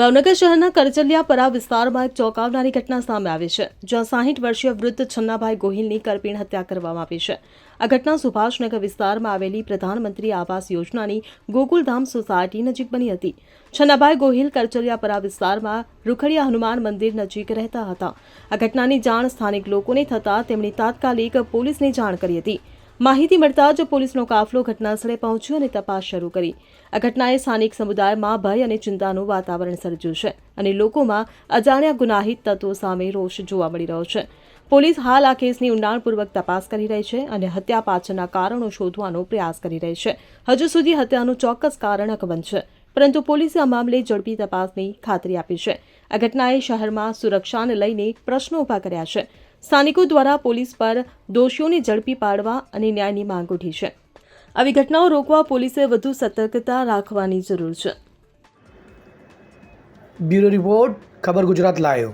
ભાવનગર શહેરના કરચલિયાપરા વિસ્તારમાં એક ચોંકાવનારી ઘટના સામે આવી છે, જ્યાં સાહીઠ વર્ષીય વૃદ્ધ છન્નાભાઈ ગોહિલની કરપીણ હત્યા કરવામાં આવી છે. આ ઘટના સુભાષનગર વિસ્તારમાં આવેલી પ્રધાનમંત્રી આવાસ યોજનાની ગોકુલધામ સોસાયટી નજીક બની હતી. છન્નાભાઈ ગોહિલ કરચલિયાપરા વિસ્તારમાં રૂખડિયા હનુમાન મંદિર નજીક રહેતા હતા. આ ઘટનાની જાણ સ્થાનિક લોકોને થતાં તેમણે તાત્કાલિક પોલીસને જાણ કરી હતી. માહિતી મળતા જ પોલીસનો કાફલો ઘટનાસ્થળે પહોંચ્યો અને તપાસ શરૂ કરી. આ ઘટનાએ સ્થાનિક સમુદાયમાં ભય અને ચિંતાનું વાતાવરણ સર્જ્યું છે અને લોકોમાં અજાણ્યા ગુનાહિત તત્વો સામે રોષ જોવા મળી રહ્યો છે. પોલીસ હાલ આ કેસની ઊંડાણપૂર્વક તપાસ કરી રહી છે અને હત્યા પાછળના કારણો શોધવાનો પ્રયાસ કરી રહી છે. હજુ સુધી હત્યાનું ચોક્કસ કારણ અકબંધ છે, પરંતુ પોલીસે આ મામલે ઝડપી તપાસની ખાતરી આપી છે. આ ઘટનાએ શહેરમાં સુરક્ષાને લઈને પ્રશ્નો ઊભા કર્યા છે. સ્થાનિકો દ્વારા પોલીસ પર દોષીઓને ઝડપી પાડવા અને ન્યાયની માંગ ઉઠી છે. આવી ઘટનાઓ રોકવા પોલીસે વધુ સતર્કતા રાખવાની જરૂર છે. બ્યુરો રિપોર્ટ, ખબર ગુજરાત લાયો